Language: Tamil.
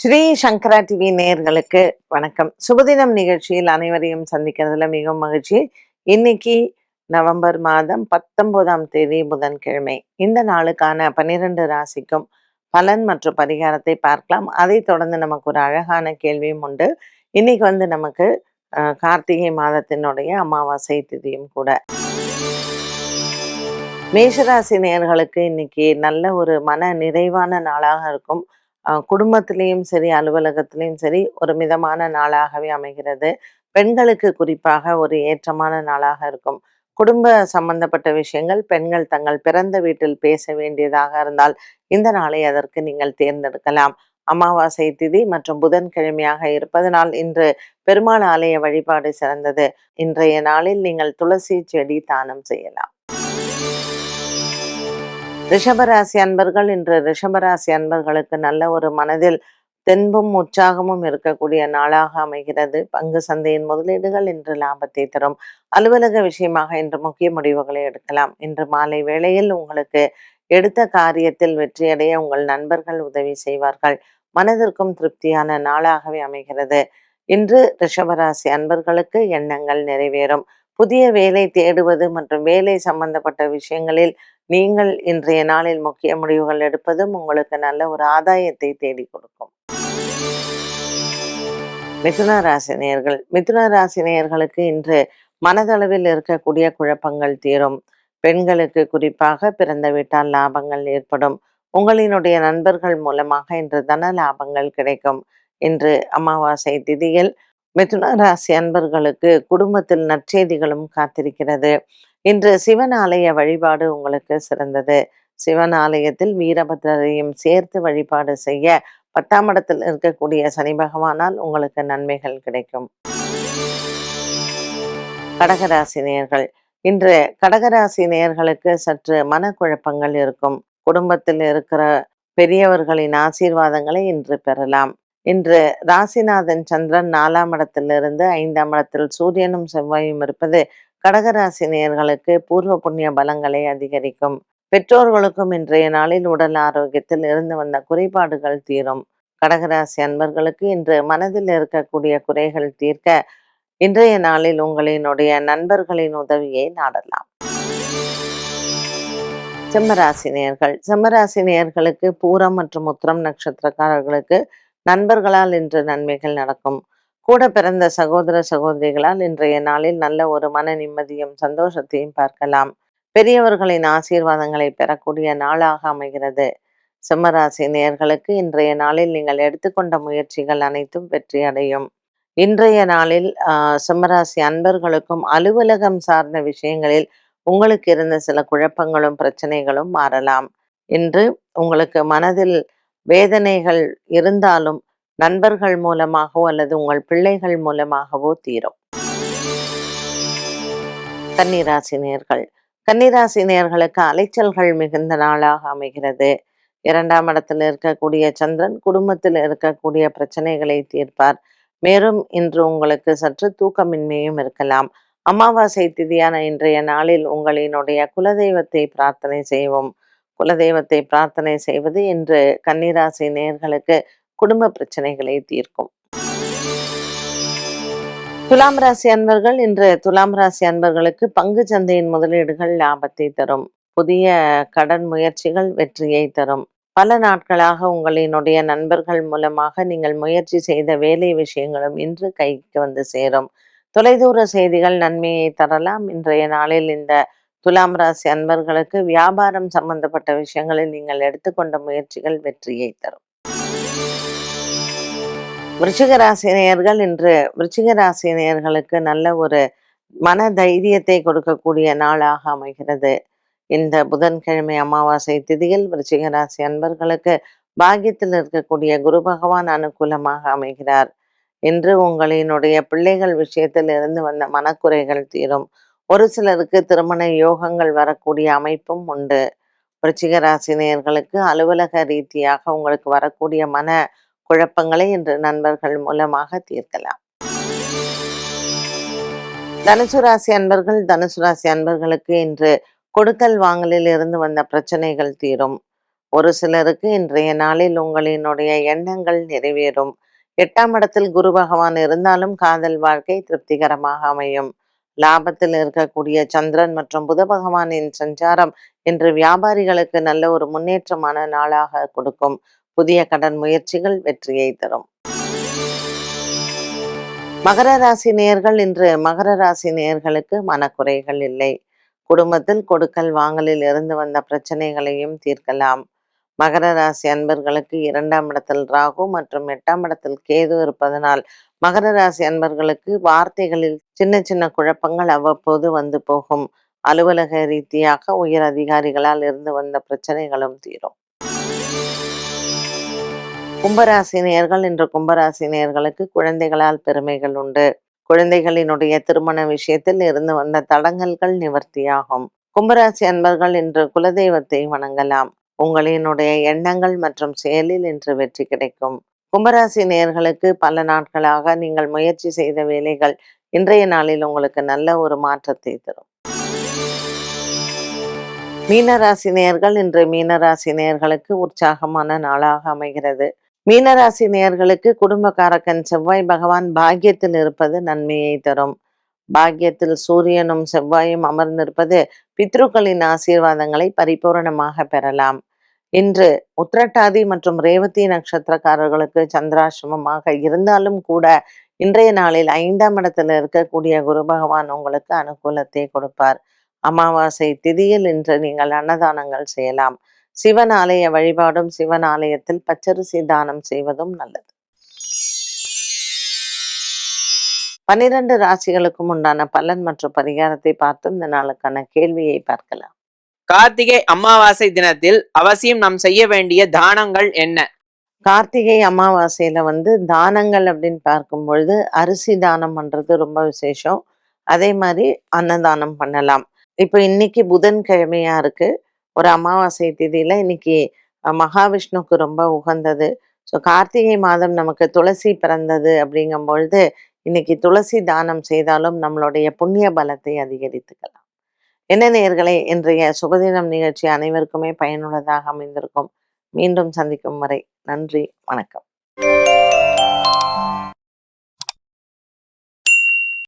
ஸ்ரீ சங்கரா டிவி நேர்களுக்கு வணக்கம். சுபதினம் நிகழ்ச்சியில் அனைவரையும் சந்திக்கிறதுல மிகவும் மகிழ்ச்சி. இன்னைக்கு நவம்பர் மாதம் பத்தொன்பதாம் தேதி புதன்கிழமை. இந்த நாளுக்கான பன்னிரண்டு ராசிக்கும் பலன் மற்றும் பரிகாரத்தை பார்க்கலாம். அதை தொடர்ந்து நமக்கு ஒரு அழகான கேள்வியும் உண்டு. இன்னைக்கு வந்து நமக்கு கார்த்திகை மாதத்தினுடைய அமாவாசை திதியும் கூட. மேஷராசி நேயர்களுக்கு இன்னைக்கு நல்ல ஒரு மன நிறைவான நாளாக இருக்கும். குடும்பத்திலையும் சரி அலுவலகத்திலையும் சரி ஒரு மிதமான நாளாகவே அமைகிறது. பெண்களுக்கு குறிப்பாக ஒரு ஏற்றமான நாளாக இருக்கும். குடும்ப சம்பந்தப்பட்ட விஷயங்கள் பெண்கள் தங்கள் பிறந்த வீட்டில் பேச வேண்டியதாக இருந்தால் இந்த நாளை அதற்கு நீங்கள் தேர்ந்தெடுக்கலாம். அமாவாசை திதி மற்றும் புதன்கிழமையாக இருப்பதனால் இன்று பெருமாள் ஆலய வழிபாடு சிறந்தது. இன்றைய நாளில் நீங்கள் துளசி செடி தானம் செய்யலாம். ரிஷபராசி அன்பர்கள் இன்று ரிஷபராசி அன்பர்களுக்கு நல்ல ஒரு மனதில் தென்பும் உற்சாகமும் இருக்கக்கூடிய நாளாக அமைகிறது. பங்கு சந்தையின் முதலீடுகள் இன்று லாபத்தை தரும். அலுவலக விஷயமாக இன்று முக்கிய முடிவுகளை எடுக்கலாம். இன்று மாலை வேளையில் உங்களுக்கு எடுத்த காரியத்தில் வெற்றியடைய உங்கள் நண்பர்கள் உதவி செய்வார்கள். மனதிற்கும் திருப்தியான நாளாகவே அமைகிறது. இன்று ரிஷபராசி அன்பர்களுக்கு எண்ணங்கள் நிறைவேறும். புதிய வேலை தேடுவது மற்றும் வேலை சம்பந்தப்பட்ட விஷயங்களில் நீங்கள் இன்றைய நாளில் முக்கிய முடிவுகள் எடுப்பதும் உங்களுக்கு நல்ல ஒரு ஆதாயத்தை தேடி கொடுக்கும். மிதுன ராசினியர்கள் மிதுன ராசினியர்களுக்கு இன்று மனதளவில் இருக்கக்கூடிய குழப்பங்கள் தீரும். பெண்களுக்கு குறிப்பாக பிறந்த வீட்டால் லாபங்கள் ஏற்படும். உங்களினுடைய நண்பர்கள் மூலமாக இன்று தன லாபங்கள் கிடைக்கும். இன்று அமாவாசை திதியில் மிதுன ராசி அன்பர்களுக்கு குடும்பத்தில் நற்செய்திகளும் காத்திருக்கிறது. இன்று சிவன் ஆலய வழிபாடு உங்களுக்கு சிறந்தது. சிவன் ஆலயத்தில் வீரபத்ரரையும் சேர்த்து வழிபாடு செய்ய பத்தாம் இடத்தில் இருக்கக்கூடிய சனி பகவானால் உங்களுக்கு நன்மைகள் கிடைக்கும். கடகராசி நேயர்கள் இன்று கடகராசி நேயர்களுக்கு சற்று மனக்குழப்பங்கள் இருக்கும். குடும்பத்தில் இருக்கிற பெரியவர்களின் ஆசீர்வாதங்களை இன்று பெறலாம். இன்று ராசிநாதன் சந்திரன் நாலாம் இடத்திலிருந்து ஐந்தாம் இடத்தில் சூரியனும் செவ்வாயும் இருப்பது கடகராசினியர்களுக்கு பூர்வ புண்ணிய பலங்களை அதிகரிக்கும். பெற்றோர்களுக்கும் இன்றைய நாளில் உடல் ஆரோக்கியத்தில் இருந்து வந்த குறைபாடுகள் தீரும். கடகராசி அன்பர்களுக்கு இன்று மனதில் இருக்கக்கூடிய குறைகள் தீர்க்க இன்றைய நாளில் உங்களினுடைய நண்பர்களின் உதவியை நாடலாம். சிம்மராசினியர்கள் சிம்மராசினியர்களுக்கு பூரம் மற்றும் உத்திரம் நட்சத்திரக்காரர்களுக்கு நண்பர்களால் இன்று நன்மைகள் நடக்கும். கூட பிறந்த சகோதர சகோதரிகளால் இன்றைய நாளில் நல்ல ஒரு மன நிம்மதியும் சந்தோஷத்தையும் பார்க்கலாம். பெரியவர்களின் ஆசீர்வாதங்களை பெறக்கூடிய நாளாக அமைகிறது. சிம்மராசி நேர்களுக்கு இன்றைய நாளில் நீங்கள் எடுத்துக்கொண்ட முயற்சிகள் அனைத்தும் வெற்றி அடையும். இன்றைய நாளில் ஆஹ், சிம்மராசி அன்பர்களுக்கும் அலுவலகம் சார்ந்த விஷயங்களில் உங்களுக்கு இருந்த சில குழப்பங்களும் பிரச்சனைகளும் மாறலாம். இன்று உங்களுக்கு மனதில் வேதனைகள் இருந்தாலும் நண்பர்கள் மூலமாகவோ அல்லது உங்கள் பிள்ளைகள் மூலமாகவோ தீரும். கன்னிராசி நேர்கள். கன்னிராசி நேர்களுக்கு அலைச்சல்கள் மிகுந்த நாளாக அமைகிறது. இரண்டாம் இடத்தில் இருக்கக்கூடிய சந்திரன் குடும்பத்தில் இருக்கக்கூடிய பிரச்சனைகளை தீர்ப்பார். மேலும் இன்று உங்களுக்கு சற்று தூக்கமின்மையும் இருக்கலாம். அமாவாசை திதியான இன்றைய நாளில் உங்களினுடைய குலதெய்வத்தை பிரார்த்தனை செய்வோம். குலதெய்வத்தை பிரார்த்தனை செய்வது இன்று கன்னிராசி நேர்களுக்கு குடும்ப பிரச்சனைகளை தீர்க்கும். துலாம் ராசி அன்பர்கள் இன்று துலாம் ராசி அன்பர்களுக்கு பங்கு சந்தையின் முதலீடுகள் லாபத்தை தரும். புதிய கடன் முயற்சிகள் வெற்றியை தரும். பல நாட்களாக உங்களினுடைய நண்பர்கள் மூலமாக நீங்கள் முயற்சி செய்த வேலை விஷயங்களும் இன்று கைக்கு வந்து சேரும். தொலைதூர செய்திகள் நன்மையை தரலாம். இன்றைய நாளில் இந்த துலாம் ராசி அன்பர்களுக்கு வியாபாரம் சம்பந்தப்பட்ட விஷயங்களில் நீங்கள் எடுத்துக்கொண்ட முயற்சிகள் வெற்றியை தரும். விருச்சிகராசினியர்கள் இன்று விருச்சிகராசினியர்களுக்கு நல்ல ஒரு மன தைரியத்தை கொடுக்கக்கூடிய நாளாக அமைகிறது. இந்த புதன்கிழமை அமாவாசை திதியில் விருச்சிகராசி அன்பர்களுக்கு பாக்கியத்தில் இருக்கக்கூடிய குரு பகவான் அனுகூலமாக அமைகிறார். இன்று உங்களினுடைய பிள்ளைகள் விஷயத்தில் இருந்து வந்த மனக்குறைகள் தீரும். ஒரு சிலருக்கு திருமண யோகங்கள் வரக்கூடிய அமைப்பும் உண்டு. விருச்சிக ராசினியர்களுக்கு அலுவலக ரீதியாக உங்களுக்கு வரக்கூடிய மன குழப்பங்களை இன்று நண்பர்கள் மூலமாக தீர்க்கலாம். தனுசு ராசி அன்பர்கள் தனுசு ராசி அன்பர்களுக்கு இன்று கொடுக்கல் வாங்கலில் இருந்து வந்த பிரச்சனைகள் தீரும். ஒரு சிலருக்கு இன்றைய நாளில் உங்களினுடைய எண்ணங்கள் நிறைவேறும். எட்டாம் இடத்தில் குரு பகவான் இருந்தாலும் காதல் வாழ்க்கை திருப்திகரமாக அமையும். லாபத்தில் இருக்கக்கூடிய சந்திரன் மற்றும் புத பகவானின் சஞ்சாரம் இன்று வியாபாரிகளுக்கு நல்ல ஒரு முன்னேற்றமான நாளாக கொடுக்கும். புதிய கடன் முயற்சிகள் வெற்றியை தரும். மகர ராசி நேர்கள் இன்று மகர ராசி நேர்களுக்கு மனக்குறைகள் இல்லை. குடும்பத்தில் கொடுக்கல் வாங்கலில் இருந்து வந்த பிரச்சனைகளையும் தீர்க்கலாம். மகர ராசி அன்பர்களுக்கு இரண்டாம் இடத்தில் ராகு மற்றும் எட்டாம் இடத்தில் கேது இருப்பதனால் மகர ராசி அன்பர்களுக்கு வார்த்தைகளில் சின்ன சின்ன குழப்பங்கள் அவ்வப்போது வந்து போகும். அலுவலக ரீதியாக உயர் அதிகாரிகளால் இருந்து வந்த பிரச்சனைகளும் தீரும். கும்பராசினியர்கள் இன்று கும்பராசினியர்களுக்கு குழந்தைகளால் பெருமைகள் உண்டு. குழந்தைகளினுடைய திருமண விஷயத்தில் இருந்து வந்த தடங்கல்கள் நிவர்த்தியாகும். கும்பராசி அன்பர்கள் இன்று குலதெய்வத்தை வணங்கலாம். உங்களினுடைய எண்ணங்கள் மற்றும் செயலில் இன்று வெற்றி கிடைக்கும். கும்பராசி நேர்களுக்கு பல நாட்களாக நீங்கள் முயற்சி செய்த வேலைகள் இன்றைய நாளில் உங்களுக்கு நல்ல ஒரு மாற்றத்தை தரும். மீனராசி நேர்கள் இன்று மீனராசி நேர்களுக்கு உற்சாகமான நாளாக அமைகிறது. மீனராசி நேர்களுக்கு குடும்பக்காரக்கன் செவ்வாய் பகவான் பாக்கியத்தில் இருப்பது நன்மையை தரும். பாக்கியத்தில் சூரியனும் செவ்வாயும் அமர்ந்திருப்பது பித்ருக்களின் ஆசீர்வாதங்களை பரிபூரணமாக பெறலாம். இன்று உத்திரட்டாதி மற்றும் ரேவதி நட்சத்திரக்காரர்களுக்கு சந்திராசிரமமாக இருந்தாலும் கூட இன்றைய நாளில் ஐந்தாம் இடத்தில் இருக்கக்கூடிய குரு பகவான் உங்களுக்கு அனுகூலத்தை கொடுப்பார். அமாவாசை திதியில் இன்று நீங்கள் அன்னதானங்கள் செய்யலாம். சிவன் ஆலய வழிபாடும் சிவன் ஆலயத்தில் பச்சரிசி தானம் செய்வதும் நல்லது. பன்னிரண்டு ராசிகளுக்கும் உண்டான பலன் மற்றும் பரிகாரத்தை பார்த்து இந்த நாளுக்கான கேள்வியை பார்க்கலாம். கார்த்திகை அமாவாசை தினத்தில் அவசியம் நாம் செய்ய வேண்டிய தானங்கள் என்ன? கார்த்திகை அமாவாசையில வந்து தானங்கள் அப்படின்னு பார்க்கும் பொழுது அரிசி தானம் பண்றது ரொம்ப விசேஷம். அதே மாதிரி அன்னதானம் பண்ணலாம். இப்போ இன்னைக்கு புதன்கிழமையா இருக்கு. ஒரு அமாவாசை திதியில இன்னைக்கு மகாவிஷ்ணுக்கு மகாவிஷ்ணுவுக்கு ரொம்ப உகந்தது. ஸோ கார்த்திகை மாதம் நமக்கு துளசி பிறந்தது அப்படிங்கும் பொழுது இன்னைக்கு துளசி தானம் செய்தாலும் நம்மளுடைய புண்ணிய பலத்தை அதிகரித்துக்கலாம். என்ன நேயர்களே இன்றைய சுபதினம் நிகழ்ச்சி அனைவருக்குமே பயனுள்ளதாக அமைந்திருக்கும். மீண்டும் சந்திக்கும் வரை நன்றி வணக்கம்.